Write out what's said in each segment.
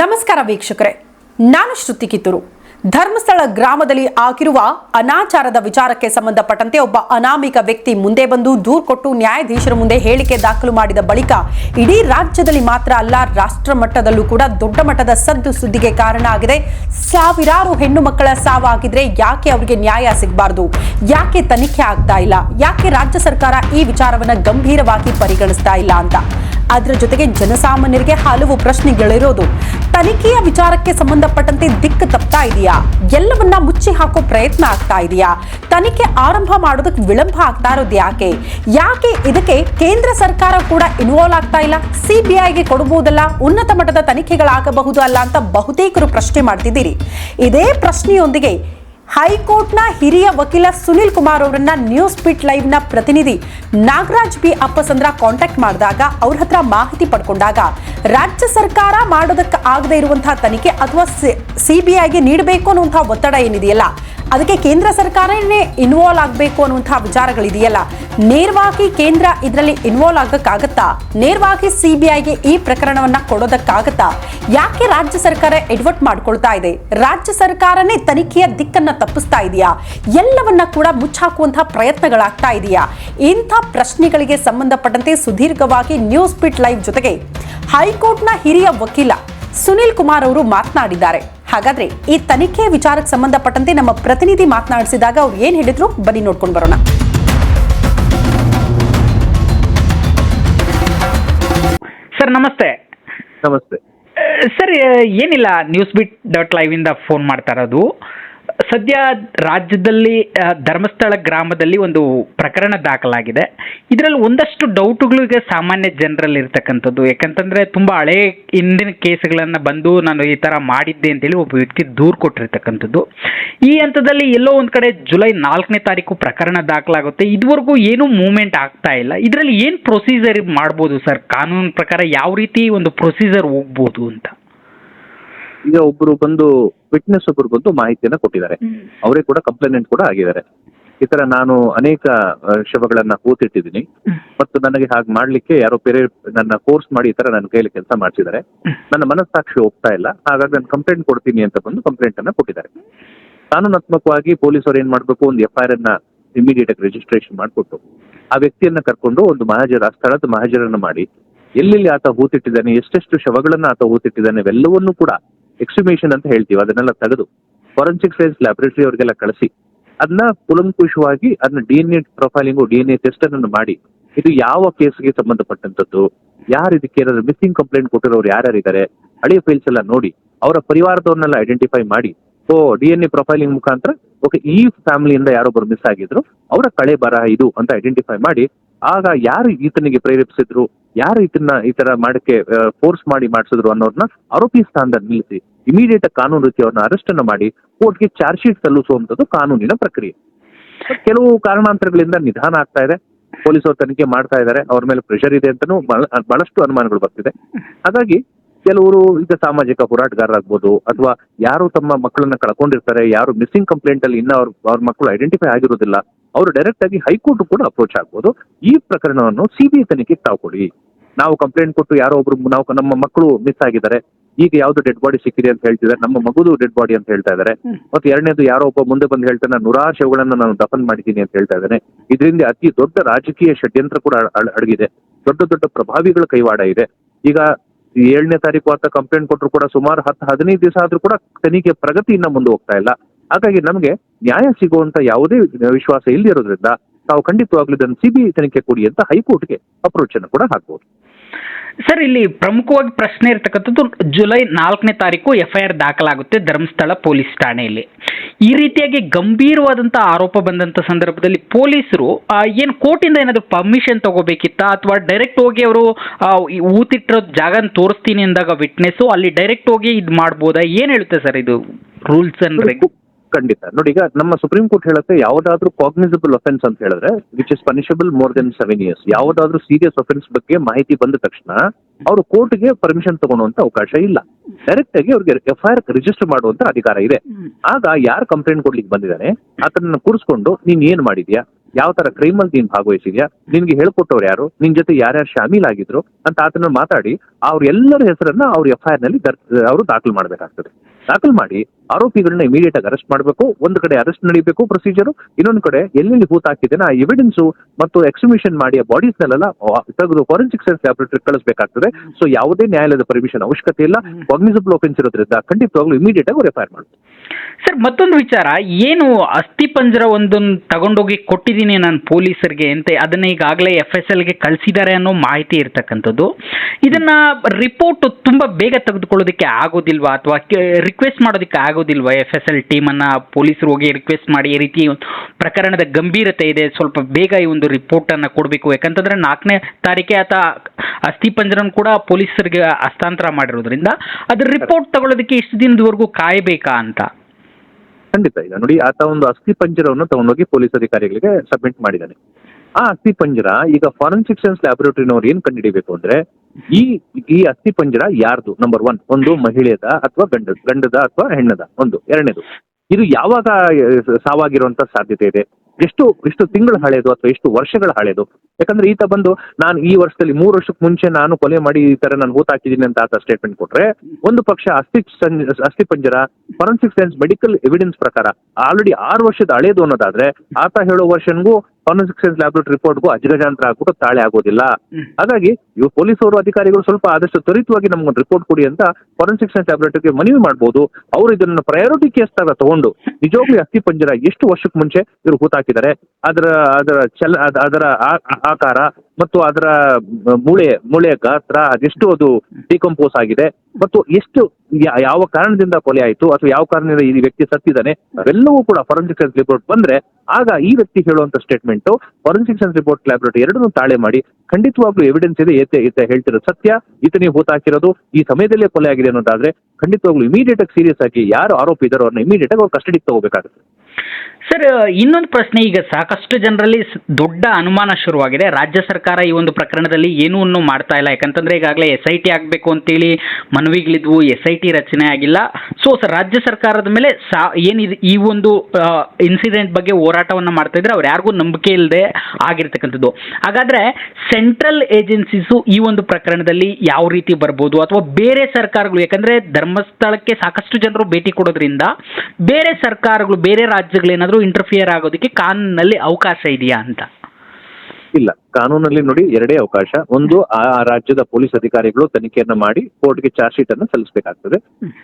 ನಮಸ್ಕಾರ ವೀಕ್ಷಕರೇ. ನಾನು ಶ್ರುತಿ ಕಿತ್ತೂರು. ಧರ್ಮಸ್ಥಳ ಗ್ರಾಮದಲ್ಲಿ ಆಗಿರುವ ಅನಾಚಾರದ ವಿಚಾರಕ್ಕೆ ಸಂಬಂಧಪಟ್ಟಂತೆ ಒಬ್ಬ ಅನಾಮಿಕ ವ್ಯಕ್ತಿ ಮುಂದೆ ಬಂದು ದೂರು ಕೊಟ್ಟು ನ್ಯಾಯಾಧೀಶರ ಮುಂದೆ ಹೇಳಿಕೆ ದಾಖಲು ಮಾಡಿದ ಬಳಿಕ ಇಡೀ ರಾಜ್ಯದಲ್ಲಿ ಮಾತ್ರ ಅಲ್ಲ ರಾಷ್ಟ್ರ ಮಟ್ಟದಲ್ಲೂ ಕೂಡ ದೊಡ್ಡ ಮಟ್ಟದ ಸದ್ದು ಸುದ್ದಿಗೆ ಕಾರಣ ಆಗಿದೆ. ಸಾವಿರಾರು ಹೆಣ್ಣು ಮಕ್ಕಳ ಸಾವಾಗಿದ್ರೆ ಯಾಕೆ ಅವರಿಗೆ ನ್ಯಾಯ ಸಿಗಬಾರ್ದು? ಯಾಕೆ ತನಿಖೆ ಆಗ್ತಾ ಇಲ್ಲ? ಯಾಕೆ ರಾಜ್ಯ ಸರ್ಕಾರ ಈ ವಿಚಾರವನ್ನು ಗಂಭೀರವಾಗಿ ಪರಿಗಣಿಸ್ತಾ ಇಲ್ಲ ಅಂತ? ಅದರ ಜೊತೆಗೆ ಜನಸಾಮಾನ್ಯರಿಗೆ ಹಲವು ಪ್ರಶ್ನೆಗಳಿರೋದು. ತನಿಖೆಯ ವಿಚಾರಕ್ಕೆ ಸಂಬಂಧಪಟ್ಟಂತೆ ದಿಕ್ಕು ತಪ್ತಾ ಇದೆಯಾ? ಎಲ್ಲವನ್ನ ಮುಚ್ಚಿ ಹಾಕೋ ಪ್ರಯತ್ನ ಆಗ್ತಾ ಇದೆಯಾ? ತನಿಖೆ ಆರಂಭ ಮಾಡೋದಕ್ಕೆ ವಿಳಂಬ ಆಗ್ತಾ ಇರೋದು ಯಾಕೆ? ಯಾಕೆ ಇದಕ್ಕೆ ಕೇಂದ್ರ ಸರ್ಕಾರ ಕೂಡ ಇನ್ವಾಲ್ವ್ ಆಗ್ತಾ ಇಲ್ಲ? ಸಿಬಿಐಗೆ ಕೊಡಬಹುದಲ್ಲ ಉನ್ನತ ಮಟ್ಟದ ತನಿಖೆಗಳಾಗಬಹುದು ಅಲ್ಲ ಅಂತ ಬಹುತೇಕರು ಪ್ರಶ್ನೆ ಮಾಡ್ತಿದ್ದೀರಿ. ಇದೇ ಪ್ರಶ್ನೆಯೊಂದಿಗೆ ಹೈಕೋರ್ಟ್ನ ಹಿರಿಯ ವಕೀಲ ಸುನಿಲ್ ಕುಮಾರ್ ಅವರನ್ನ ನ್ಯೂಸ್ ಪಿಟ್ ಲೈವ್ನ ಪ್ರತಿನಿಧಿ ನಾಗರಾಜ್ ಬಿ ಅಪ್ಪಸಂದ್ರ ಕಾಂಟ್ಯಾಕ್ಟ್ ಮಾಡಿದಾಗ ಅವ್ರ ಹತ್ರ ಮಾಹಿತಿ ಪಡ್ಕೊಂಡಾಗ, ರಾಜ್ಯ ಸರ್ಕಾರ ಮಾಡೋದಕ್ಕೆ ಆಗದೆ ಇರುವಂತಹ ತನಿಖೆ ಅಥವಾ ಸಿಬಿಐಗೆ ನೀಡಬೇಕು ಅನ್ನುವಂತಹ ಒತ್ತಡ ಏನಿದೆಯಲ್ಲ, ಅದಕ್ಕೆ ಕೇಂದ್ರ ಸರ್ಕಾರನೇ ಇನ್ವಾಲ್ವ್ ಆಗಬೇಕು ಅನ್ನುವಂತಹ ವಿಚಾರಗಳಿದೆಯಲ್ಲ, ನೇರವಾಗಿ ಕೇಂದ್ರ ಇದರಲ್ಲಿ ಇನ್ವಾಲ್ವ್ ಆಗಕ್ಕಾಗತ್ತಾ? ನೇರವಾಗಿ ಸಿಬಿಐಗೆ ಈ ಪ್ರಕರಣವನ್ನ ಕೊಡೋದಕ್ಕಾಗತ್ತಾ? ಯಾಕೆ ರಾಜ್ಯ ಸರ್ಕಾರ ಎಡ್ವರ್ಟ್ ಮಾಡ್ಕೊಳ್ತಾ ಇದೆ? ರಾಜ್ಯ ಸರ್ಕಾರನೇ ತನಿಖೆಯ ದಿಕ್ಕನ್ನ ತಪ್ಪಿಸ್ತಾ ಇದೆಯಾ? ಎಲ್ಲವನ್ನ ಕೂಡ ಮುಚ್ಚಾಕುವಂತಹ ಪ್ರಯತ್ನಗಳಾಗ್ತಾ ಇದೆಯಾ? ಇಂಥ ಪ್ರಶ್ನೆಗಳಿಗೆ ಸಂಬಂಧಪಟ್ಟಂತೆ ಸುದೀರ್ಘವಾಗಿ ನ್ಯೂಸ್ ಪಿಟ್ ಲೈವ್ ಜೊತೆಗೆ ಹೈಕೋರ್ಟ್ನ ಹಿರಿಯ ವಕೀಲ ಸುನಿಲ್ ಕುಮಾರ್ ಅವರು ಮಾತನಾಡಿದ್ದಾರೆ. ಹಾಗಾದ್ರೆ ಈ ತನಿಖೆ ವಿಚಾರಕ್ಕೆ ಸಂಬಂಧಪಟ್ಟಂತೆ ನಮ್ಮ ಪ್ರತಿನಿಧಿ ಮಾತನಾಡಿಸಿದಾಗ ಅವ್ರು ಏನ್ ಹೇಳಿದ್ರು? ಬನ್ನಿ ನೋಡ್ಕೊಂಡು ಬರೋಣ. ಸರ್ ನಮಸ್ತೆ. ನಮಸ್ತೆ. ಸರ್ ಏನಿಲ್ಲ ನ್ಯೂಸ್ ಬಿಟ್ ಡಾಟ್ ಇಂದ ಫೋನ್ ಮಾಡ್ತಾ ಇರೋದು. ಸದ್ಯ ರಾಜ್ಯದಲ್ಲಿ ಧರ್ಮಸ್ಥಳ ಗ್ರಾಮದಲ್ಲಿ ಒಂದು ಪ್ರಕರಣ ದಾಖಲಾಗಿದೆ. ಇದರಲ್ಲಿ ಒಂದಷ್ಟು ಡೌಟುಗಳು ಈಗ ಸಾಮಾನ್ಯ ಜನರಲ್ಲಿ ಇರ್ತಕ್ಕಂಥದ್ದು ಯಾಕಂತಂದ್ರೆ ತುಂಬ ಹಳೆ ಹಿಂದಿನ ಕೇಸ್ಗಳನ್ನು ಬಂದು ನಾನು ಈ ಥರ ಮಾಡಿದ್ದೆ ಅಂತೇಳಿ ಒಬ್ಬ ವ್ಯಕ್ತಿ ದೂರು ಕೊಟ್ಟಿರ್ತಕ್ಕಂಥದ್ದು. ಈ ಹಂತದಲ್ಲಿ ಎಲ್ಲೋ ಒಂದು ಕಡೆ ಜುಲೈ ನಾಲ್ಕನೇ ತಾರೀಕು ಪ್ರಕರಣ ದಾಖಲಾಗುತ್ತೆ. ಇದುವರೆಗೂ ಏನೂ ಮೂವ್ಮೆಂಟ್ ಆಗ್ತಾ ಇಲ್ಲ. ಇದರಲ್ಲಿ ಏನು ಪ್ರೊಸೀಜರ್ ಮಾಡ್ಬೋದು ಸರ್? ಕಾನೂನು ಪ್ರಕಾರ ಯಾವ ರೀತಿ ಒಂದು ಪ್ರೊಸೀಜರ್ ಹೋಗ್ಬೋದು ಅಂತ? ಈಗ ಒಬ್ರು ಬಂದು ವಿಟ್ನೆಸ್ ಒಬ್ರು ಬಂದು ಮಾಹಿತಿಯನ್ನ ಕೊಟ್ಟಿದ್ದಾರೆ. ಅವರೇ ಕೂಡ ಕಂಪ್ಲೇನೆಂಟ್ ಕೂಡ ಆಗಿದ್ದಾರೆ. ಈ ತರ ನಾನು ಅನೇಕ ಶವಗಳನ್ನ ಕೂತಿಟ್ಟಿದ್ದೀನಿ. ಮತ್ತು ನನಗೆ ಹಾಗೆ ಮಾಡ್ಲಿಕ್ಕೆ ಯಾರೋ ಬೇರೆ ನನ್ನ ಕೋರ್ಸ್ ಮಾಡಿ ಈ ತರ ನನ್ನ ಕೈಯಲ್ಲಿ ಕೆಲಸ ಮಾಡ್ತಿದ್ದಾರೆ ನನ್ನ ಮನಸ್ಸಾಕ್ಷಿ ಹೋಗ್ತಾ ಇಲ್ಲ. ಹಾಗಾಗಿ ನಾನು ಕಂಪ್ಲೇಂಟ್ ಕೊಡ್ತೀನಿ ಅಂತ ಬಂದು ಕಂಪ್ಲೇಂಟ್ ಅನ್ನ ಕೊಟ್ಟಿದ್ದಾರೆ. ಕಾನೂನಾತ್ಮಕವಾಗಿ ಪೊಲೀಸರು ಏನ್ ಮಾಡ್ಬೇಕು? ಒಂದು ಎಫ್ ಐ ಆರ್ ಅನ್ನ ಇಮಿಡಿಯೇಟ್ ಆಗಿ ರಿಜಿಸ್ಟ್ರೇಷನ್ ಮಾಡಿಕೊಟ್ಟು ಆ ವ್ಯಕ್ತಿಯನ್ನ ಕರ್ಕೊಂಡು ಒಂದು ಮಹಾಜರ ಆ ಸ್ಥಳದ ಮಹಾಜರನ್ನ ಮಾಡಿ ಎಲ್ಲೆಲ್ಲಿ ಆತ ಹೂತಿಟ್ಟಿದ್ದಾನೆ ಎಷ್ಟೆಷ್ಟು ಶವಗಳನ್ನ ಆತ ಹೂತಿಟ್ಟಿದ್ದಾನೆ ಇವೆಲ್ಲವನ್ನೂ ಕೂಡ ಎಕ್ಸಿಮೇಷನ್ ಅಂತ ಹೇಳ್ತೀವಿ, ಅದನ್ನೆಲ್ಲ ತೆಗೆದು ಫಾರೆನ್ಸಿಕ್ ಸೈನ್ಸ್ ಲ್ಯಾಬೊರೇಟರಿ ಅವರಿಗೆಲ್ಲ ಕಳಿಸಿ, ಅದನ್ನ ಕುಲಂಕುಷವಾಗಿ ಅದನ್ನ D N A profiling D N A test ಅನ್ನು ಮಾಡಿ, ಇದು ಯಾವ ಕೇಸ್ಗೆ ಸಂಬಂಧಪಟ್ಟಂತದ್ದು ಯಾರು ಇದಕ್ಕೆ ಏನಾದ್ರು ಮಿಸ್ಸಿಂಗ್ ಕಂಪ್ಲೇಂಟ್ ಕೊಟ್ಟಿರೋರು ಯಾರ್ಯಾರಿದ್ದಾರೆ, ಹಳೆಯ ಫೈಲ್ಸ್ ಎಲ್ಲ ನೋಡಿ, ಅವರ ಪರಿವಾರದವ್ರನ್ನೆಲ್ಲ ಐಡೆಂಟಿಫೈ ಮಾಡಿ, ಓ ಡಿ ಎನ್ ಎ ಪ್ರೊಫೈಲಿಂಗ್ ಮುಖಾಂತರ ಓಕೆ ಈ ಫ್ಯಾಮಿಲಿಯಿಂದ ಯಾರೊಬ್ಬರು ಮಿಸ್ ಆಗಿದ್ರು, ಅವರ ಕಳೆ ಬರ ಇದು ಅಂತ ಐಡೆಂಟಿಫೈ ಮಾಡಿ, ಆಗ ಯಾರು ಈತನಿಗೆ ಪ್ರೇರೇಪಿಸಿದ್ರು, ಯಾರು ಈತನ ಈ ತರ ಮಾಡಕ್ಕೆ ಫೋರ್ಸ್ ಮಾಡಿ ಮಾಡಿಸಿದ್ರು ಅನ್ನೋದನ್ನ ಆರೋಪಿ ಸ್ಥಾನದಲ್ಲಿ ನಿಲ್ಲಿಸಿ ಇಮಿಡಿಯೇಟ್ ಕಾನೂನು ರೀತಿ ಅವ್ರನ್ನ ಅರೆಸ್ಟ್ ಅನ್ನು ಮಾಡಿ ಕೋರ್ಟ್ಗೆ ಚಾರ್ಜ್ ಶೀಟ್ ಸಲ್ಲಿಸುವಂತದ್ದು ಕಾನೂನಿನ ಪ್ರಕ್ರಿಯೆ. ಕೆಲವು ಕಾರಣಾಂತರಗಳಿಂದ ನಿಧಾನ ಆಗ್ತಾ ಇದೆ. ಪೊಲೀಸರು ತನಿಖೆ ಮಾಡ್ತಾ ಇದ್ದಾರೆ. ಅವ್ರ ಮೇಲೆ ಪ್ರೆಷರ್ ಇದೆ ಅಂತಾನೂ ಬಹಳ- ಬಹಳಷ್ಟು ಅನುಮಾನಗಳು ಬರ್ತಿದೆ. ಹಾಗಾಗಿ ಕೆಲವರು ಈಗ ಸಾಮಾಜಿಕ ಹೋರಾಟಗಾರರಾಗ್ಬೋದು ಅಥವಾ ಯಾರು ತಮ್ಮ ಮಕ್ಕಳನ್ನ ಕಳ್ಕೊಂಡಿರ್ತಾರೆ, ಯಾರು ಮಿಸ್ಸಿಂಗ್ ಕಂಪ್ಲೇಂಟ್ ಅಲ್ಲಿ ಇನ್ನ ಅವ್ರ ಅವ್ರ ಮಕ್ಕಳು ಐಡೆಂಟಿಫೈ ಆಗಿರೋದಿಲ್ಲ, ಅವರು ಡೈರೆಕ್ಟ್ ಆಗಿ ಹೈಕೋರ್ಟ್ ಕೂಡ ಅಪ್ರೋಚ್ ಆಗ್ಬೋದು. ಈ ಪ್ರಕರಣವನ್ನು ಸಿಬಿಐ ತನಿಖೆಗೆ ತಾವು ಕೊಡಿ. ನಾವು ಕಂಪ್ಲೇಂಟ್ ಕೊಟ್ಟು ಯಾರೋ ಒಬ್ರು, ನಾವು ನಮ್ಮ ಮಕ್ಕಳು ಮಿಸ್ ಆಗಿದ್ದಾರೆ ಈಗ ಯಾವ್ದು ಡೆಡ್ ಬಾಡಿ ಸಿಕ್ಕಿದೆ ಅಂತ ಹೇಳ್ತಿದ್ದಾರೆ. ನಮ್ಮ ಮಗುದು ಡೆಡ್ ಬಾಡಿ ಅಂತ ಹೇಳ್ತಾ ಇದ್ದಾರೆ. ಮತ್ತೆ ಎರಡನೇದು ಯಾರೋ ಒಬ್ಬ ಮುಂದೆ ಬಂದು ಹೇಳ್ತಾನೆ ನೂರಾರು ಶವಗಳನ್ನ ನಾನು ದಫನ್ ಮಾಡಿದ್ದೀನಿ ಅಂತ ಹೇಳ್ತಾ ಇದ್ದಾನೆ. ಇದರಿಂದ ಅತಿ ದೊಡ್ಡ ರಾಜಕೀಯ ಷಡ್ಯಂತ್ರ ಕೂಡ ಅಡಗಿದೆ. ದೊಡ್ಡ ದೊಡ್ಡ ಪ್ರಭಾವಿಗಳ ಕೈವಾಡ ಇದೆ. ಈಗ ಏಳನೇ ತಾರೀಕು ಅಂತ ಕಂಪ್ಲೇಂಟ್ ಕೊಟ್ಟರು ಕೂಡ ಸುಮಾರು ಹತ್ತು ಹದಿನೈದು ದಿವಸ ಆದ್ರೂ ಕೂಡ ತನಿಖೆ ಪ್ರಗತಿ ಇನ್ನ ಮುಂದೆ ಹೋಗ್ತಾ ಇಲ್ಲ. ಹಾಗಾಗಿ ನಮಗೆ ನ್ಯಾಯ ಸಿಗುವಂತ ಯಾವುದೇ ವಿಶ್ವಾಸ ಇಲ್ಲದಿರೋದ್ರಿಂದ ತಾವು ಖಂಡಿತವಾಗ್ಲೂ ಇದನ್ನು ಸಿಬಿಐ ತನಿಖೆ ಕೊಡಿ ಅಂತ ಹೈಕೋರ್ಟ್ಗೆ ಅಪ್ರೋಚ್ ಅನ್ನು ಕೂಡ ಹಾಕ್ಬೋದು. ಸರ್, ಇಲ್ಲಿ ಪ್ರಮುಖವಾಗಿ ಪ್ರಶ್ನೆ ಇರ್ತಕ್ಕಂಥದ್ದು ಜುಲೈ ನಾಲ್ಕನೇ ತಾರೀಕು ಎಫ್ ಐ ಆರ್ ದಾಖಲಾಗುತ್ತೆ ಧರ್ಮಸ್ಥಳ ಪೊಲೀಸ್ ಠಾಣೆಯಲ್ಲಿ. ಈ ರೀತಿಯಾಗಿ ಗಂಭೀರವಾದಂಥ ಆರೋಪ ಬಂದಂಥ ಸಂದರ್ಭದಲ್ಲಿ ಪೊಲೀಸರು ಏನು ಕೋರ್ಟಿಂದ ಏನಾದರೂ ಪರ್ಮಿಷನ್ ತಗೋಬೇಕಿತ್ತಾ? ಅಥವಾ ಡೈರೆಕ್ಟ್ ಹೋಗಿ ಅವರು ಊತಿಟ್ಟಿರೋ ಜಾಗನ ತೋರಿಸ್ತೀನಿ ಅಂದಾಗ ವಿಟ್ನೆಸ್ಸು ಅಲ್ಲಿ ಡೈರೆಕ್ಟ್ ಹೋಗಿ ಇದು ಮಾಡ್ಬೋದಾ? ಏನು ಹೇಳುತ್ತೆ ಸರ್ ಇದು ರೂಲ್ಸ್ ಅಂಡ್ ರೆಗ್ ಖಂಡಿತ. ನೋಡಿ ಈಗ ನಮ್ಮ ಸುಪ್ರೀಂ ಕೋರ್ಟ್ ಹೇಳುತ್ತೆ ಯಾವುದಾದ್ರೂ ಕಾಗ್ನಿಸಬಲ್ ಅಫೆನ್ಸ್ ಅಂತ ಹೇಳಿದ್ರೆ which is punishable more than seven years ಯಾವುದಾದ್ರೂ ಸೀರಿಯಸ್ ಅಫೆನ್ಸ್ ಬಗ್ಗೆ ಮಾಹಿತಿ ಬಂದ ತಕ್ಷಣ ಅವರು ಕೋರ್ಟ್ಗೆ ಪರ್ಮಿಷನ್ ತಗೊಳ್ಳುವಂತ ಅವಕಾಶ ಇಲ್ಲ. ಡೈರೆಕ್ಟ್ ಆಗಿ ಅವ್ರಿಗೆ ಎಫ್ ಐ ಆರ್ ರಿಜಿಸ್ಟರ್ ಮಾಡುವಂತ ಅಧಿಕಾರ ಇದೆ. ಆಗ ಯಾರು ಕಂಪ್ಲೇಂಟ್ ಕೊಡ್ಲಿಕ್ಕೆ ಬಂದಿದ್ದಾರೆ ಆತನನ್ನ ಕೂರಿಸ್ಕೊಂಡು ನೀನ್ ಏನ್ ಮಾಡಿದ್ಯಾ? ಯಾವ ತರ ಕ್ರೈಮ್ ಅಲ್ಲಿ ನೀನ್ ಭಾಗವಹಿಸಿದ್ಯಾ? ನಿನ್ಗೆ ಹೇಳ್ಕೊಟ್ಟವ್ರು ಯಾರು? ನಿನ್ ಜೊತೆ ಯಾರ್ಯಾರು ಶಾಮೀಲ್ ಆಗಿದ್ರು? ಅಂತ ಆತನ ಮಾತಾಡಿ ಅವ್ರ ಎಲ್ಲರ ಹೆಸರನ್ನ ಅವ್ರ ಎಫ್ ಐ ಆರ್ನಲ್ಲಿ ಅವರು ದಾಖಲು ಮಾಡ್ಬೇಕಾಗ್ತದೆ. ದಾಖಲು ಮಾಡಿ ಆರೋಪಿಗಳನ್ನ ಇಮಿಡಿಯೇಟ್ ಆಗಿ ಅರೆಸ್ಟ್ ಮಾಡಬೇಕು ಒಂದು ಕಡೆ ಅರೆಸ್ಟ್ ನಡೀಬೇಕು ಪ್ರೊಸೀಜರ್ ಇನ್ನೊಂದು ಕಡೆ ಎಲ್ಲೆಲ್ಲಿ ಹೂತ್ ಹಾಕಿದ್ದೇನೆ ಆ ಎವಿಡೆನ್ಸ್ ಮತ್ತು ಎಕ್ಸಿಮಿಷನ್ ಮಾಡಿ ಆ ಬಾಡೀಸ್ ನೆಲ್ಲ ತೆಗೆದು ಫಾರೆನ್ಸಿಕ್ ಸೈನ್ಸ್ ಲ್ಯಾಬೊರೇಟರಿ ಕಳಿಸಬೇಕಾಗ್ತದೆ. ಸೊ ಯಾವುದೇ ನ್ಯಾಯಾಲಯದ ಪರ್ಮಿಷನ್ ಅವಶ್ಯಕತೆ ಇಲ್ಲ. ಕಾಗ್ನಿಸಬಲ್ ಒಫೆನ್ಸ್ ಇರೋದ್ರಿಂದ ಖಂಡಿತವಾಗ್ಲೂ ಇಮಿಡಿಯೇಟ್ ಆಗಿ ರೆಫೈರ್ ಮಾಡಬೇಕು ಸರ್, ಮತ್ತೊಂದು ವಿಚಾರ. ಏನು ಅಸ್ಥಿ ಪಂಜರ ಒಂದನ್ನು ತಗೊಂಡೋಗಿ ಕೊಟ್ಟಿದ್ದೀನಿ ನಾನು ಪೊಲೀಸರಿಗೆ ಅಂತ ಅದನ್ನ ಈಗಾಗಲೇ ಎಫ್ ಎಸ್ ಎಲ್ಗೆ ಕಳಿಸಿದ್ದಾರೆ ಅನ್ನೋ ಮಾಹಿತಿ ಇರತಕ್ಕಂಥದ್ದು. ಇದನ್ನ ರಿಪೋರ್ಟ್ ತುಂಬ ಬೇಗ ತೆಗೆದುಕೊಳ್ಳೋದಕ್ಕೆ ಆಗೋದಿಲ್ವಾ? ಅಥವಾ ರಿಕ್ವೆಸ್ಟ್ ಮಾಡೋದಕ್ಕೆ ಆಗೋದಿಲ್ವಾ ಎಫ್ ಎಸ್ ಎಲ್ ಟೀಮನ್ನು ಪೊಲೀಸರು ಹೋಗಿ ರಿಕ್ವೆಸ್ಟ್ ಮಾಡಿ ಈ ರೀತಿ ಪ್ರಕರಣದ ಗಂಭೀರತೆ ಇದೆ, ಸ್ವಲ್ಪ ಬೇಗ ಈ ಒಂದು ರಿಪೋರ್ಟನ್ನು ಕೊಡಬೇಕು. ಯಾಕಂತಂದರೆ ನಾಲ್ಕನೇ ತಾರೀಕೆ ಆತ ಅಸ್ಥಿ ಪಂಜರನ್ ಕೂಡ ಪೊಲೀಸರಿಗೆ ಹಸ್ತಾಂತರ ಮಾಡಿರೋದ್ರಿಂದ ಅದ್ರ ರಿಪೋರ್ಟ್ ತಗೊಳ್ಳೋದಕ್ಕೆ ಇಷ್ಟು ದಿನದವರೆಗೂ ಕಾಯಬೇಕಾ ಅಂತ? ಖಂಡಿತ ಈಗ ನೋಡಿ, ಆತ ಒಂದು ಅಸ್ಥಿ ಪಂಜರವನ್ನು ತಗೊಂಡೋಗಿ ಪೊಲೀಸ್ ಅಧಿಕಾರಿಗಳಿಗೆ ಸಬ್ಮಿಟ್ ಮಾಡಿದ್ದಾನೆ. ಆ ಅಸ್ಥಿ ಪಂಜರ, ಈಗ ಫಾರೆನ್ಸಿಕ್ ಸೈನ್ಸ್ ಲ್ಯಾಬೊರೇಟರಿನವ್ರು ಏನ್ ಕಂಡುಹಿಡಿಬೇಕು ಅಂದ್ರೆ, ಈ ಈ ಅಸ್ಥಿ ಪಂಜರ ಯಾರ್ದು? ನಂಬರ್ ಒನ್ ಒಂದು ಮಹಿಳೆಯದ ಅಥವಾ ಗಂಡ, ಗಂಡದ ಅಥವಾ ಹೆಣ್ಣದ? ಒಂದು, ಎರಡನೇದು. ಇದು ಯಾವಾಗ ಸಾವಾಗಿರುವಂತ ಸಾಧ್ಯತೆ ಇದೆ? ಎಷ್ಟು ಎಷ್ಟು ತಿಂಗಳು ಹಳೆಯದು ಅಥವಾ ಎಷ್ಟು ವರ್ಷಗಳ ಹಳೆಯದು ಯಾಕಂದ್ರೆ ಈತ ಬಂದು, ನಾನು ಈ ವರ್ಷದಲ್ಲಿ ಮೂರು ವರ್ಷಕ್ಕೆ ಮುಂಚೆ ನಾನು ಕೊಲೆ ಮಾಡಿ ಈ ತರ ನಾನು ಹೂತ್ ಹಾಕಿದ್ದೀನಿ ಅಂತ ಆತ ಸ್ಟೇಟ್ಮೆಂಟ್ ಕೊಟ್ರೆ, ಒಂದು ಪಕ್ಷ ಅಸ್ಥಿ ಅಸ್ಥಿ ಪಂಜರ ಫೊರೆನ್ಸಿಕ್ ಸೈನ್ಸ್ ಮೆಡಿಕಲ್ ಎವಿಡೆನ್ಸ್ ಪ್ರಕಾರ ಆಲ್ರೆಡಿ ಆರು ವರ್ಷದ ಹಳೆಯದು ಅನ್ನೋದಾದ್ರೆ, ಆತ ಹೇಳೋ ವರ್ಷನ್ಗೂ ಫಾರೆನ್ಸಿಕ್ ಸೈನ್ಸ್ ಲ್ಯಾಬ್ರೇಟ್ ರಿಪೋರ್ಟ್ಗೂ ಅಜಗಜಾಂತರ ಆಗ್ಬಿಟ್ಟು ತಾಳೆ ಆಗೋದಿಲ್ಲ. ಹಾಗಾಗಿ ಇವು ಅವರು ಅಧಿಕಾರಿಗಳು ಸ್ವಲ್ಪ ಆದಷ್ಟು ತ್ವರಿತವಾಗಿ ನಮ್ಗೊಂದು ರಿಪೋರ್ಟ್ ಕೊಡಿ ಅಂತ ಫಾರೆನ್ಸಿಕ್ ಸೈನ್ಸ್ ಲ್ಯಾಬ್ರೇಟರಿಗೆ ಮನವಿ ಮಾಡ್ಬೋದು. ಅವರು ಇದನ್ನ ಪ್ರಯಾರಿಟಿ ಕೇಸ್ ತರ ತಗೊಂಡು ನಿಜವಾಗ್ಲೂ ಅಸ್ಥಿ ಪಂಜರ ಎಷ್ಟು ವರ್ಷಕ್ಕೆ ಮುಂಚೆ ಇವರು ಹೂತಾಕಿದ್ದಾರೆ. ಅದರ ಅದರ ಚಲ ಅದ- ಅದರ ಆಕಾರ ಮತ್ತು ಅದರ ಮೂಳೆ ಮೂಳೆ ಗಾತ್ರ, ಅದೆಷ್ಟು ಅದು ಡಿಕಂಪೋಸ್ ಆಗಿದೆ. ಮತ್ತು ಎಷ್ಟು ಯಾವ ಕಾರಣದಿಂದ ಕೊಲೆ ಆಯಿತು, ಅಥವಾ ಯಾವ ಕಾರಣದಿಂದ ಈ ವ್ಯಕ್ತಿ ಸತ್ತಿದ್ದಾನೆ ಅವೆಲ್ಲವೂ ಕೂಡ ಫಾರೆನ್ಸಿಕ್ ರಿಪೋರ್ಟ್ ಬಂದ್ರೆ, ಆಗ ಈ ವ್ಯಕ್ತಿ ಹೇಳುವಂತ statement forensic science report laboratory ಎರಡನ್ನೂ ತಾಳೆ ಮಾಡಿ, ಖಂಡಿತವಾಗ್ಲೂ ಎವಿಡೆನ್ಸ್ ಇದೆ, ಏತೆ ಈತ ಹೇಳ್ತಿರೋದು ಸತ್ಯ ಇತನೇ ಹೂತಾಕಿರೋದು ಈ ಸಮಯದಲ್ಲೇ ಕೊಲೆ ಆಗಿದೆ ಅನ್ನೋದಾದ್ರೆ, ಖಂಡಿತವಾಗ್ಲೂ ಇಮಿಡಿಯೇಟ್ ಆಗಿ ಸೀರಿಯಸ್ ಆಗಿ ಯಾರು ಆರೋಪಿ ಇದಾರೋ ಅವ್ರನ್ನ ಇಮಿಡಿಯೇಟ್ ಆಗಿ ಅವ್ರು ಕಸ್ಟಡಿಗೆ ತಗೋಬೇಕಾಗುತ್ತೆ. ಸರ್ ಇನ್ನೊಂದು ಪ್ರಶ್ನೆ ಈಗ ಸಾಕಷ್ಟು ಜನರಲ್ಲಿ ದೊಡ್ಡ ಅನುಮಾನ ಶುರುವಾಗಿದೆ. ರಾಜ್ಯ ಸರ್ಕಾರ ಈ ಒಂದು ಪ್ರಕರಣದಲ್ಲಿ ಏನೂ ಮಾಡ್ತಾ ಇಲ್ಲ. ಯಾಕಂತಂದ್ರೆ ಈಗಾಗಲೇ ಎಸ್ ಐ ಟಿ ಆಗಬೇಕು ಅಂತೇಳಿ ಮನವಿಗಳಿದ್ವು. ಎಸ್ ಐ ಟಿ ರಚನೆ ಆಗಿಲ್ಲ. ಸೊ ಸರ್ ರಾಜ್ಯ ಸರ್ಕಾರದ ಮೇಲೆ ಸಾ ಏನಿದೆ ಈ ಒಂದು ಇನ್ಸಿಡೆಂಟ್ ಬಗ್ಗೆ ಹೋರಾಟವನ್ನು ಮಾಡ್ತಾ ಇದ್ರೆ ಅವ್ರು ಯಾರಿಗೂ ನಂಬಿಕೆ ಇಲ್ಲದೆ ಆಗಿರ್ತಕ್ಕಂಥದ್ದು. ಹಾಗಾದ್ರೆ ಸೆಂಟ್ರಲ್ ಏಜೆನ್ಸೀಸು ಈ ಒಂದು ಪ್ರಕರಣದಲ್ಲಿ ಯಾವ ರೀತಿ ಬರ್ಬೋದು? ಅಥವಾ ಬೇರೆ ಸರ್ಕಾರಗಳು? ಯಾಕಂದ್ರೆ ಧರ್ಮಸ್ಥಳಕ್ಕೆ ಸಾಕಷ್ಟು ಜನರು ಭೇಟಿ ಕೊಡೋದ್ರಿಂದ ಬೇರೆ ಸರ್ಕಾರಗಳು, ಬೇರೆ ರಾಜ್ಯಗಳೇನಾದರೂ ಇಂಟರ್ಫಿಯರ್ ಆಗೋದಕ್ಕೆ ಕಾನೂನಲ್ಲಿ ಅವಕಾಶ ಇದೆಯಾ ಅಂತ? ಇಲ್ಲ ಕಾನೂನಲ್ಲಿ ನೋಡಿ ಎರಡೇ ಅವಕಾಶ. ಒಂದು ಆ ರಾಜ್ಯದ ಪೊಲೀಸ್ ಅಧಿಕಾರಿಗಳು ತನಿಖೆಯನ್ನು ಮಾಡಿ ಕೋರ್ಟ್ಗೆ ಚಾರ್ಜ್ ಶೀಟ್ ಅನ್ನು ಸಲ್ಲಿಸಬೇಕಾಗ್ತದೆ.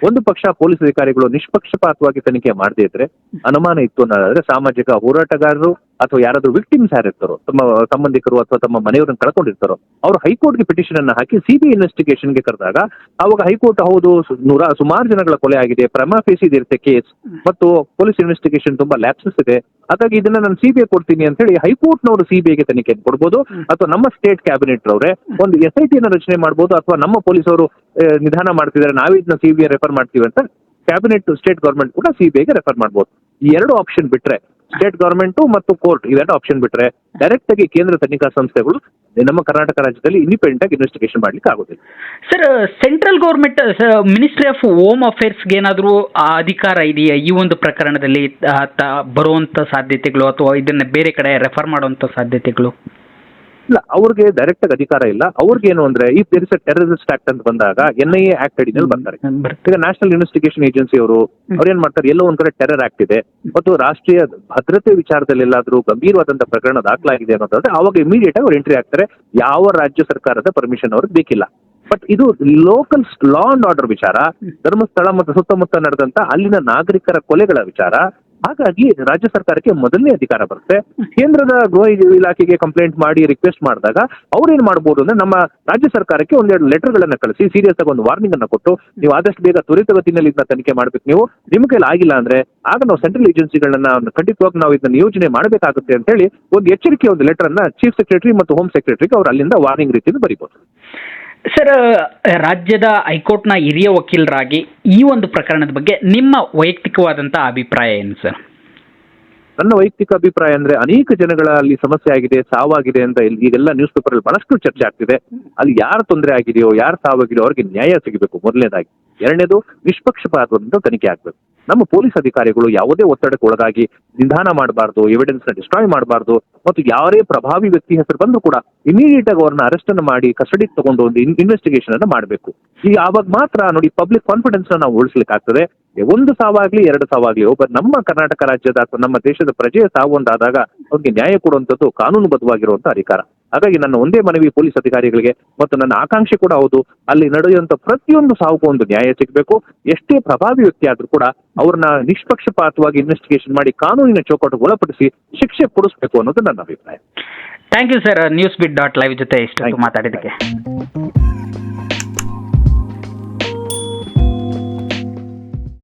ಒಂದು ಪಕ್ಷ ಪೊಲೀಸ್ ಅಧಿಕಾರಿಗಳು ನಿಷ್ಪಕ್ಷಪಾತವಾಗಿ ತನಿಖೆ ಮಾಡದೇ ಇದ್ರೆ ಅನುಮಾನ ಇತ್ತು ಅನ್ನೋದಾದ್ರೆ ಸಾಮಾಜಿಕ ಹೋರಾಟಗಾರರು ಅಥವಾ ಯಾರಾದ್ರೂ ವಿಕ್ಟಿಮ್ಸ್ ಯಾರಿರ್ತಾರೋ ತಮ್ಮ ಸಂಬಂಧಿಕರು ಅಥವಾ ತಮ್ಮ ಮನೆಯವರನ್ನು ಕಳ್ಕೊಂಡಿರ್ತಾರೋ ಅವರು ಹೈಕೋರ್ಟ್ಗೆ ಪಿಟಿಷನ್ ಅನ್ನು ಹಾಕಿ ಸಿಬಿಐ ಇನ್ವೆಸ್ಟಿಗೇಷನ್ಗೆ ಕರೆದಾಗ ಅವಾಗ ಹೈಕೋರ್ಟ್ ಹೌದು ಸು- ನೂರ ಸುಮಾರು ಜನಗಳ ಕೊಲೆ ಆಗಿದೆ ಪ್ರಮಾ ಫೇಸ್ ಇರುತ್ತೆ ಕೇಸ್ ಮತ್ತು ಪೊಲೀಸ್ ಇನ್ವೆಸ್ಟಿಗೇಷನ್ ತುಂಬಾ ಲ್ಯಾಪ್ಸಸ್ ಇದೆ. ಹಾಗಾಗಿ ಇದನ್ನ ನಾನು ಸಿಬಿಐ ಕೊಡ್ತೀನಿ ಅಂತ ಹೇಳಿ ಹೈಕೋರ್ಟ್ನವರು ಸಿಬಿಐಗೆ ತನಿಖೆ ಕೊಡ್ಬೋದು. ಅಥವಾ ನಮ್ಮ ಸ್ಟೇಟ್ ಕ್ಯಾಬಿನೆಟ್ ಅವರೇ ಒಂದು ಎಸ್ ಐ ಟಿಯನ್ನು ರಚನೆ ಮಾಡ್ಬೋದು ಅಥವಾ ನಮ್ಮ ಪೊಲೀಸರು ಅವರು ನಿಧಾನ ಮಾಡ್ತಿದ್ದಾರೆ ನಾವೇ ಇದನ್ನ ಸಿಬಿಐ ರೆಫರ್ ಮಾಡ್ತೀವಿ ಅಂತ ಕ್ಯಾಬಿನೆಟ್ ಸ್ಟೇಟ್ ಗವರ್ಮೆಂಟ್ ಕೂಡ ಸಿಬಿಐಗೆ ರೆಫರ್ ಮಾಡ್ಬೋದು. ಈ ಎರಡು ಆಪ್ಷನ್ ಬಿಟ್ರೆ ಸ್ಟೇಟ್ ಗವರ್ಮೆಂಟು ಮತ್ತು ಕೋರ್ಟ್ ಇವೆರಡು ಆಪ್ಷನ್ ಬಿಟ್ರೆ ಡೈರೆಕ್ಟ್ ಆಗಿ ಕೇಂದ್ರ ತನಿಖಾ ಸಂಸ್ಥೆಗಳು ನಮ್ಮ ಕರ್ನಾಟಕ ರಾಜ್ಯದಲ್ಲಿ ಇಂಡಿಪೆಂಡೆಂಟ್ ಆಗಿ ಇನ್ವೆಸ್ಟಿಗೇಷನ್ ಮಾಡ್ಲಿಕ್ಕೆ ಆಗೋದಿಲ್ಲ. Sir central government ministry of home ಅಫೇರ್ಸ್ಗೆ ಏನಾದರೂ ಅಧಿಕಾರ ಇದೆಯಾ? ಈ ಒಂದು ಪ್ರಕರಣದಲ್ಲಿ ಬರುವಂತ ಸಾಧ್ಯತೆಗಳು ಅಥವಾ ಇದನ್ನ ಬೇರೆ ಕಡೆ ರೆಫರ್ ಮಾಡುವಂತ ಸಾಧ್ಯತೆಗಳು? ಇಲ್ಲ ಅವ್ರಿಗೆ ಡೈರೆಕ್ಟ್ ಆಗಿ ಅಧಿಕಾರ ಇಲ್ಲ. ಅವ್ರಿಗೆ ಏನು ಅಂದ್ರೆ ಈ ದೇರ್ ಟೆರರಿಸ್ಟ್ ಆಕ್ಟ್ ಅಂತ ಬಂದಾಗ ಎನ್ ಐ ಎ ಆಕ್ಟ್ ಅಡಿನಲ್ಲಿ ಬರ್ತಾರೆ. ಈಗ ನ್ಯಾಷನಲ್ ಇನ್ವೆಸ್ಟಿಗೇಷನ್ ಏಜೆನ್ಸಿ ಅವರು ಅವ್ರು ಏನ್ ಮಾಡ್ತಾರೆ? ಎಲ್ಲೋ ಒಂದ್ ಕಡೆ ಟೆರರ್ ಆಕ್ಟ್ ಇದೆ. ಮತ್ತು ರಾಷ್ಟ್ರೀಯ ಭದ್ರತೆ ವಿಚಾರದಲ್ಲಿ ಎಲ್ಲಾದ್ರೂ ಗಂಭೀರವಾದಂತಹ ಪ್ರಕರಣ ದಾಖಲಾಗಿದೆ ಅನ್ನೋದಾದ್ರೆ ಅವಾಗ ಇಮಿಡಿಯೇಟ್ ಆಗಿ ಅವ್ರು ಎಂಟ್ರಿ ಆಗ್ತಾರೆ ಯಾವ ರಾಜ್ಯ ಸರ್ಕಾರದ ಪರ್ಮಿಷನ್ ಅವ್ರಿಗೆ ಬೇಕಿಲ್ಲ. ಬಟ್ ಇದು ಲೋಕಲ್ ಲಾ ಅಂಡ್ ಆರ್ಡರ್ ವಿಚಾರ ಧರ್ಮಸ್ಥಳ ಮತ್ತು ಸುತ್ತಮುತ್ತ ನಡೆದಂತ ಅಲ್ಲಿನ ನಾಗರಿಕರ ಕೊಲೆಗಳ ವಿಚಾರ ಹಾಗಾಗಿ ರಾಜ್ಯ ಸರ್ಕಾರಕ್ಕೆ ಮೊದಲನೇ ಅಧಿಕಾರ ಬರುತ್ತೆ. ಕೇಂದ್ರದ ಗೃಹ ಇಲಾಖೆಗೆ ಕಂಪ್ಲೇಂಟ್ ಮಾಡಿ ರಿಕ್ವೆಸ್ಟ್ ಮಾಡಿದಾಗ ಅವ್ರೇನ್ ಮಾಡ್ಬೋದು ಅಂದ್ರೆ ನಮ್ಮ ರಾಜ್ಯ ಸರ್ಕಾರಕ್ಕೆ ಒಂದೆರಡು ಲೆಟರ್ಗಳನ್ನ ಕಳಿಸಿ ಸೀರಿಯಸ್ ಆಗಿ ಒಂದು ವಾರ್ನಿಂಗ್ ಅನ್ನ ಕೊಟ್ಟು, ನೀವು ಆದಷ್ಟು ಬೇಗ ತ್ವರಿತಗತಿನಲ್ಲಿ ಇದನ್ನ ತನಿಖೆ ಮಾಡ್ಬೇಕು. ನೀವು ನಿಮ್ಮ ಕೈಲಿ ಆಗಿಲ್ಲ ಅಂದ್ರೆ ಆಗ ನಾವು ಸೆಂಟ್ರಲ್ ಏಜೆನ್ಸಿಗಳನ್ನ ಖಂಡಿತವಾಗಿ ನಾವು ಇದನ್ನ ಯೋಜನೆ ಮಾಡಬೇಕಾಗುತ್ತೆ ಅಂತ ಹೇಳಿ ಒಂದು ಎಚ್ಚರಿಕೆ ಒಂದು ಲೆಟರ್ ಅನ್ನ ಚೀಫ್ ಸೆಕ್ರೆಟರಿ ಮತ್ತು ಹೋಮ್ ಸೆಕ್ರೆಟರಿಗೆ ಅವ್ರು ಅಲ್ಲಿಂದ ವಾರ್ನಿಂಗ್ ರೀತಿಯಲ್ಲಿ ಬರೀಬಹುದು ಸರ್ ರಾಜ್ಯದ ಹೈಕೋರ್ಟ್ನ ಹಿರಿಯ ವಕೀಲರಾಗಿ ಈ ಒಂದು ಪ್ರಕರಣದ ಬಗ್ಗೆ ನಿಮ್ಮ ವೈಯಕ್ತಿಕವಾದಂತಹ ಅಭಿಪ್ರಾಯ ಏನು ಸರ್ ನನ್ನ ವೈಯಕ್ತಿಕ ಅಭಿಪ್ರಾಯ ಅಂದ್ರೆ ಅನೇಕ ಜನಗಳ ಅಲ್ಲಿ ಸಮಸ್ಯೆ ಆಗಿದೆ, ಸಾವಾಗಿದೆ ಅಂತ ಇಲ್ಲಿ ಈಗೆಲ್ಲ ನ್ಯೂಸ್ ಪೇಪರ್ ಅಲ್ಲಿ ಬಹಳಷ್ಟು ಚರ್ಚೆ ಆಗ್ತಿದೆ. ಅಲ್ಲಿ ಯಾರು ತೊಂದರೆ ಆಗಿದೆಯೋ, ಯಾರು ಸಾವಾಗಿದೆಯೋ ಅವ್ರಿಗೆ ನ್ಯಾಯ ಸಿಗಬೇಕು ಮೊದಲನೇದಾಗಿ. ಎರಡನೇದು ನಿಷ್ಪಕ್ಷಪಾತವಾದಂತ ತನಿಖೆ ಆಗ್ಬೇಕು. ನಮ್ಮ ಪೊಲೀಸ್ ಅಧಿಕಾರಿಗಳು ಯಾವುದೇ ಒತ್ತಡಕ್ಕೆ ಒಳಗಾಗಿ ನಿಧಾನ ಮಾಡಬಾರ್ದು ಎವಿಡೆನ್ಸ್ನ ಡಿಸ್ಟ್ರಾಯ್ ಮಾಡಬಾರ್ದು ಮತ್ತು ಯಾರೇ ಪ್ರಭಾವಿ ವ್ಯಕ್ತಿ ಹೆಸರು ಬಂದ್ರು ಕೂಡ ಇಮಿಡಿಯೇಟ್ ಆಗಿ ಅವ್ರನ್ನ ಅರೆಸ್ಟ್ ಅನ್ನು ಮಾಡಿ ಕಸ್ಟಡಿಗೆ ತಗೊಂಡು ಒಂದು ಇನ್ವೆಸ್ಟಿಗೇಷನ್ ಅನ್ನ ಮಾಡಬೇಕು. ಈ ಆವಾಗ ಮಾತ್ರ ನೋಡಿ ಪಬ್ಲಿಕ್ ಕಾನ್ಫಿಡೆನ್ಸ್ ನಾವು ಉಳಿಸ್ಲಿಕ್ಕೆ ಆಗ್ತದೆ ಒಂದು ಸಾವಾಗ್ಲಿ, ಎರಡು ಸಾವಾಗ್ಲಿ, ಒಬ್ಬ ನಮ್ಮ ಕರ್ನಾಟಕ ರಾಜ್ಯದ ಅಥವಾ ನಮ್ಮ ದೇಶದ ಪ್ರಜೆಯ ಸಾವು ಒಂದಾದಾಗ ಅವ್ರಿಗೆ ನ್ಯಾಯ ಕೊಡುವಂಥದ್ದು ಕಾನೂನುಬದ್ಧವಾಗಿರುವಂತ ಅಧಿಕಾರ. ಹಾಗಾಗಿ ನನ್ನ ಒಂದೇ ಮನವಿ ಪೊಲೀಸ್ ಅಧಿಕಾರಿಗಳಿಗೆ ಮತ್ತು ನನ್ನ ಆಕಾಂಕ್ಷೆ ಕೂಡ ಹೌದು ಅಲ್ಲಿ ನಡೆಯುವಂತ ಪ್ರತಿಯೊಂದು ಸಾವುಗೂ ಒಂದು ನ್ಯಾಯ ಸಿಗಬೇಕು. ಎಷ್ಟೇ ಪ್ರಭಾವಿ ವ್ಯಕ್ತಿ ಆದ್ರೂ ಕೂಡ ಅವ್ರನ್ನ ನಿಷ್ಪಕ್ಷಪಾತವಾಗಿ ಇನ್ವೆಸ್ಟಿಗೇಷನ್ ಮಾಡಿ ಕಾನೂನಿನ ಚೌಕಟ್ಟು ಒಳಪಡಿಸಿ ಶಿಕ್ಷೆ ಕೊಡಿಸಬೇಕು ಅನ್ನೋದು ನನ್ನ ಅಭಿಪ್ರಾಯ. Thank you sir news bit dot live ಜೊತೆ ಇಷ್ಟು ಮಾತಾಡಿದ್ದಕ್ಕೆ.